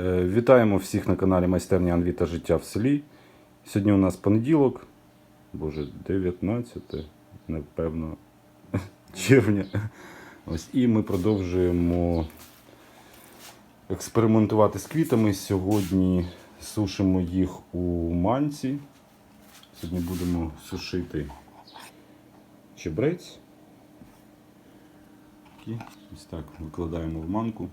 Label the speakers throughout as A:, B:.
A: Е, Вітаємо всіх на каналі Майстерня Анвіта Життя в селі. Сьогодні у нас понеділок, боже, 19, напевно, червня. Ось, і ми продовжуємо експериментувати з квітами. Сьогодні сушимо їх у манці. Сьогодні будемо сушити чебрець. Ось так викладаємо в манку.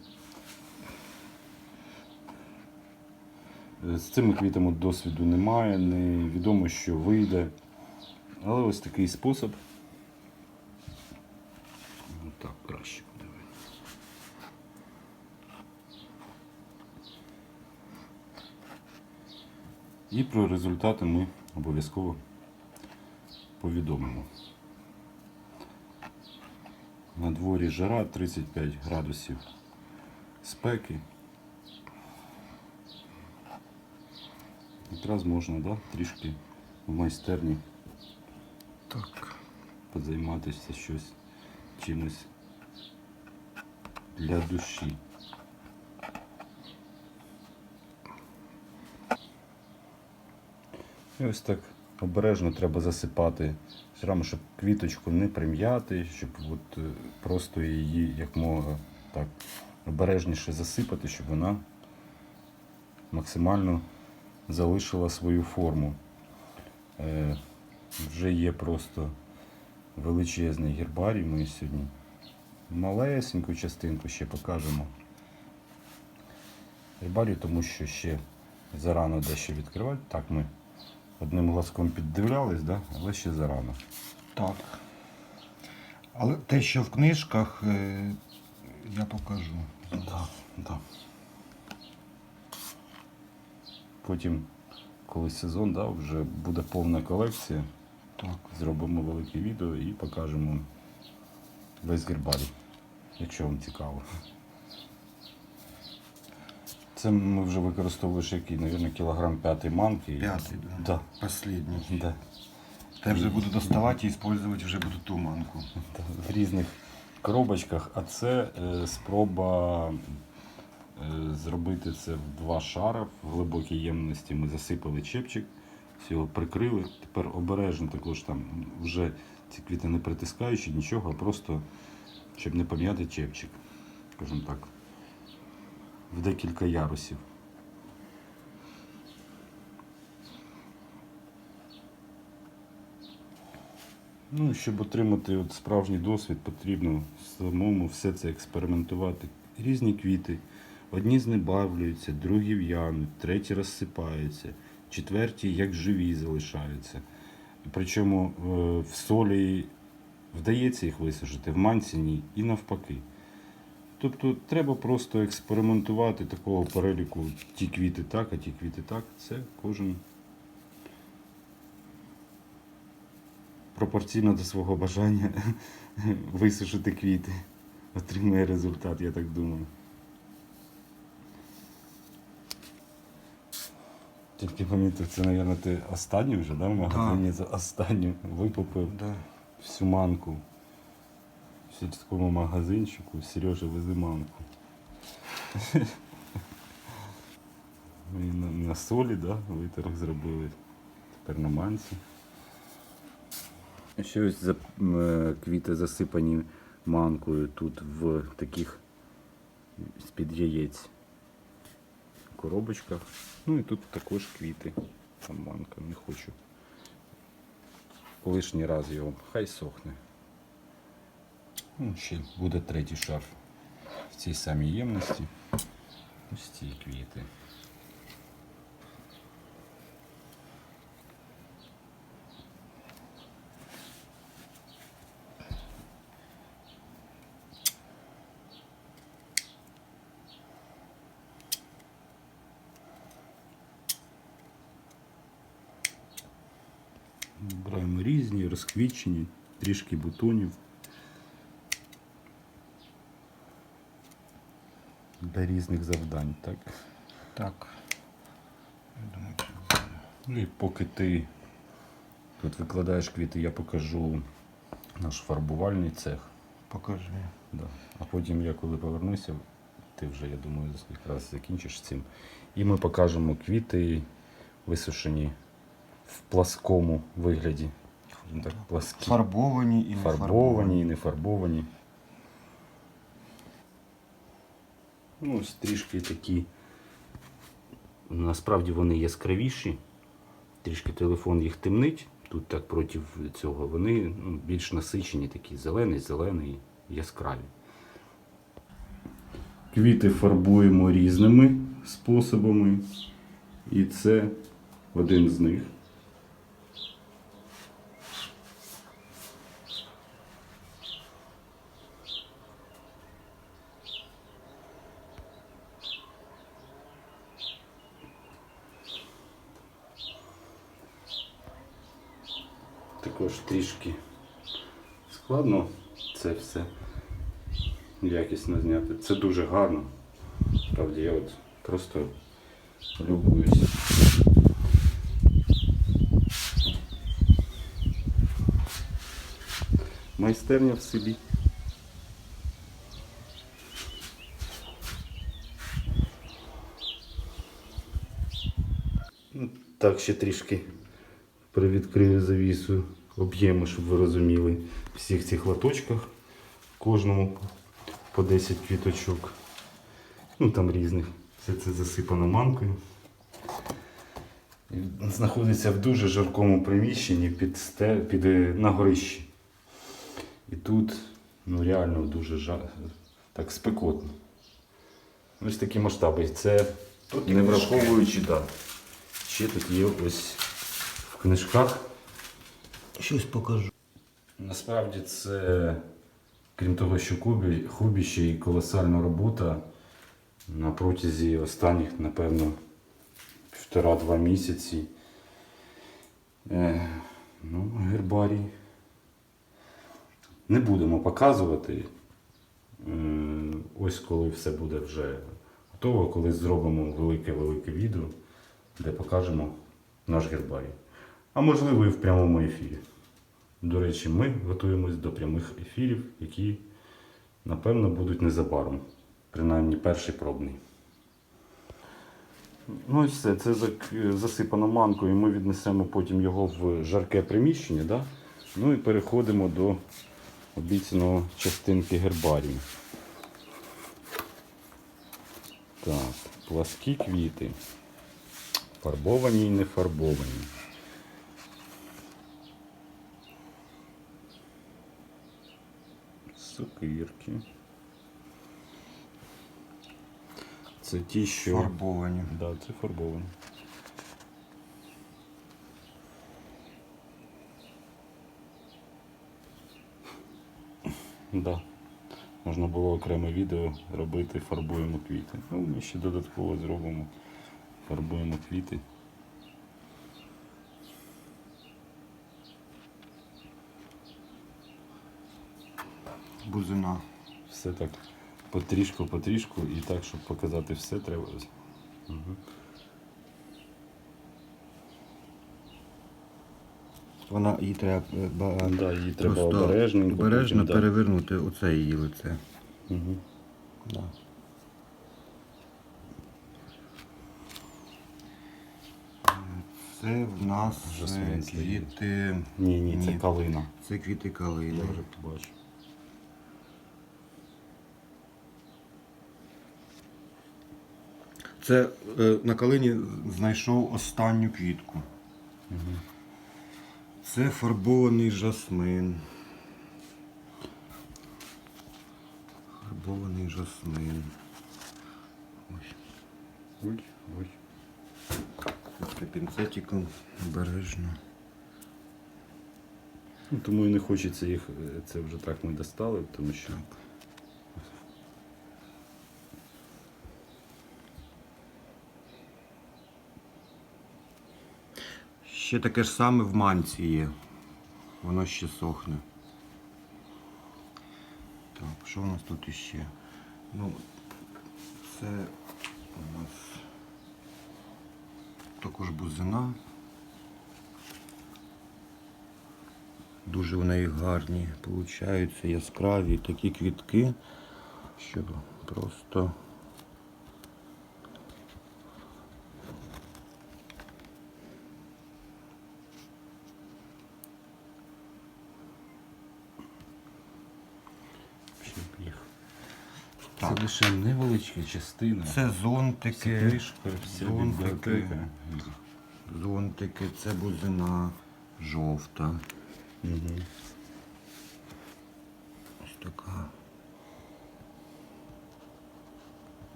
A: З цими квітами досвіду немає, невідомо, що вийде. Але ось такий спосіб. Так, краще буде. І про результати ми обов'язково повідомимо. На дворі жара 35 градусів спеки. Якраз можна да, трішки в майстерні
B: Так.
A: позайматися щось чимось для душі. І ось так обережно треба засипати, все одно, щоб квіточку не прим'яти, щоб от, е, просто її якмога так обережніше засипати, щоб вона максимально залишила свою форму. Е, вже є просто величезний гербарій. Ми сьогодні малесеньку частинку ще покажемо. Гербарій, тому що ще зарано дещо відкривати. Так, ми одним глазком піддивлялись, да? але ще зарано.
B: Так. Але те, що в книжках, е, я покажу.
A: Да, да. Потім, коли сезон, да, вже буде повна колекція,
B: Так.
A: зробимо велике відео і покажемо весь гербарій, якщо вам цікаво. Це ми вже використовуєш який, мабуть, кілограм п'ятий манки.
B: П'ятий, да.
A: Да.
B: Последній.
A: Да.
B: Те вже буду доставати і використовувати вже буду ту манку.
A: В різних коробочках, а це е, спроба зробити це в два шара в глибокій ємності. Ми засипали чепчик, всього прикрили. Тепер обережно також там вже ці квіти не притискаючи нічого, а просто щоб не пом'яти чепчик, скажімо так, в декілька ярусів. Ну, щоб отримати от справжній досвід, потрібно самому все це експериментувати. Різні квіти. Одні знебавлюються, другі в'януть, треті розсипаються, четверті як живі залишаються. Причому е, в солі вдається їх висушити, в манці ні і навпаки. Тобто треба просто експериментувати такого переліку ті квіти так, а ті квіти так. Це кожен пропорційно до свого бажання висушити квіти. Отримує результат, я так думаю. Тільки помітив, це, мабуть, ти останній вже, да, в магазині за останню викупив
B: Да.
A: всю манку. В сільському магазинчику Сережа вези манку. Ми на, на солі, да, виторг зробили. Тепер на манці. Ще ось за, е, квіти засипані манкою тут в таких з-під яєць коробочках. Ну і тут також квіти. Там не хочу. Лишній раз його, хай сохне. Ну, ще буде третій шар в цій самій ємності. Ось ці квіти. Різні, трішки бутонів. Для різних завдань, так?
B: Так.
A: Ну і поки ти тут викладаєш квіти, я покажу наш фарбувальний цех.
B: Покажи.
A: Да. А потім я коли повернуся, ти вже, я думаю, якраз закінчиш цим. І ми покажемо квіти висушені в пласкому вигляді. Скажімо Так, пласкі.
B: Фарбовані і не
A: Фарбовані і не фарбовані. Ну, ось трішки такі. Насправді вони яскравіші. Трішки телефон їх темнить. Тут так проти цього. Вони ну, більш насичені, такі зелений, зелений, яскраві. Квіти фарбуємо різними способами. І це один з них. Також трішки складно це все якісно зняти. Це дуже гарно. Справді я от просто любуюся. Майстерня в селі. Ну, Так, ще трішки привідкрию завісу об'єму, щоб ви розуміли. В всіх цих латочках, кожному по 10 квіточок. Ну там різних. Все це засипано манкою. Знаходиться в дуже жаркому приміщенні під, сте, під е, на горищі. І тут ну, реально дуже жар, так спекотно. Ось такі масштаби. Це
B: Тут
A: не враховуючи, да. Ще тут є ось в книжках.
B: Щось покажу.
A: Насправді це, крім того, що Кубі, Хубі ще й колосальна робота на протязі останніх, напевно, півтора-два місяці. Е, ну, гербарій. Не будемо показувати. Е, ось коли все буде вже готово, коли зробимо велике-велике відео, де покажемо наш гербарій. А можливо і в прямому ефірі. До речі, ми готуємось до прямих ефірів, які, напевно, будуть незабаром. Принаймні перший пробний. Ну і все, це засипано манкою, ми віднесемо потім його в жарке приміщення. Да? Ну і переходимо до обіцяного частинки гербарію. Так, пласкі квіти. Фарбовані і не фарбовані. Сокирки. Це ті, що.
B: Фарбовані.
A: Да, це фарбовані. Да. Можна було окреме відео робити, фарбуємо квіти. Ну, ми ще додатково зробимо. Фарбуємо квіти.
B: Бузина.
A: Все так потрішку, потрішку і так, щоб показати все, треба. Угу.
B: Вона її треба е,
A: Да, її треба
B: просто
A: обережненько.
B: обережно
A: потім, да.
B: перевернути оце її лице.
A: Угу.
B: Да. Це в нас е,
A: Жасмин
B: квіти.
A: Ні, ні, це
B: Ні.
A: калина.
B: Це квіти калини.
A: Я вже побачу.
B: Це е, на калині знайшов останню квітку. Це фарбований жасмин. Фарбований жасмин. Ось.
A: Ой, ой.
B: Це пінцетиком обережно.
A: Ну, тому і не хочеться їх, е, це вже так ми достали, тому що.
B: Ще таке ж саме в манці є. Воно ще сохне. Так, що у нас тут іще? Ну, це у нас також бузина. Дуже в неї гарні, получаються яскраві такі квітки, що просто
A: Це
B: Так.
A: Лише невеличка частина.
B: Це
A: Це
B: зонтики,
A: книжка, вся
B: зонтики.
A: бібліотека.
B: зонтики, це бузина жовта.
A: Угу.
B: Ось така.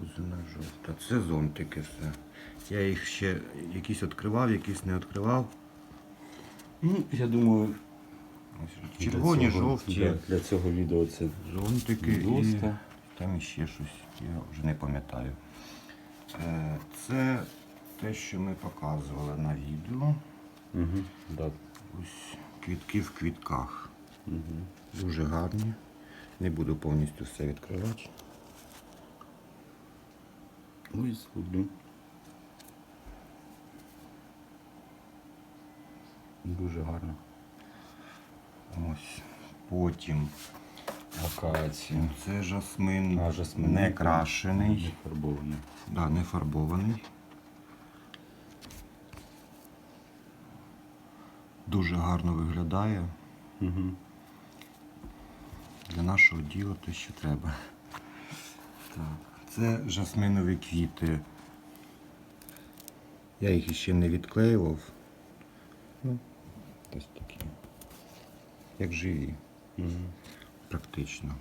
B: Бузина жовта. Це зонтики все. Я їх ще якісь відкривав, якісь не відкривав.
A: Ну, я думаю,
B: Ось
A: для
B: червоні,
A: цього-
B: жовті.
A: Для, для цього відео це
B: Зонтики і там ще щось, я вже не пам'ятаю. Е, Це те, що ми показували на відео.
A: Угу. Да.
B: Ось квітки в квітках.
A: Угу.
B: Дуже гарні. Не буду повністю все відкривати.
A: Ой, зроблю. Дуже гарно.
B: Ось. Потім
A: Акація.
B: це жасмин,
A: А, жасмин.
B: не крашений,
A: Не фарбований.
B: да, не фарбований. Дуже гарно виглядає.
A: Угу.
B: Для нашого діла те, що треба. Так. Це жасминові квіти. Я їх ще не відклеював. Ну, ось такі. Як живі,
A: Угу.
B: практично.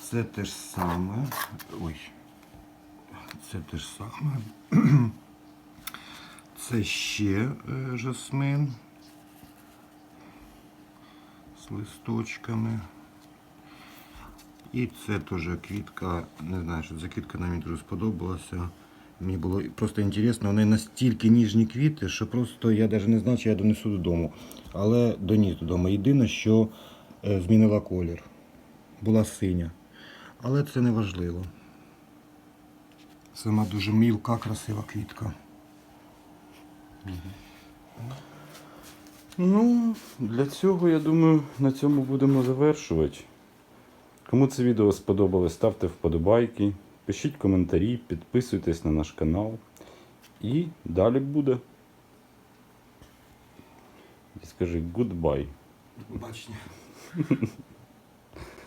B: Це те ж саме. Ой. Це те ж саме. Це ще е, жасмин з листочками. І це теж квітка, не знаю, що за квітка нам дуже сподобалася. Мені було просто інтересно, вони настільки ніжні квіти, що просто я навіть не знав, чи я донесу додому. Але доніс додому. Єдине, що е, змінила колір. Була синя. Але це не важливо. Сама дуже мілка, красива квітка.
A: Ну, для цього, я думаю, на цьому будемо завершувати. Кому це відео сподобалось, ставте вподобайки, пишіть коментарі, підписуйтесь на наш канал. І далі буде. І скажи goodbye.
B: Бачення.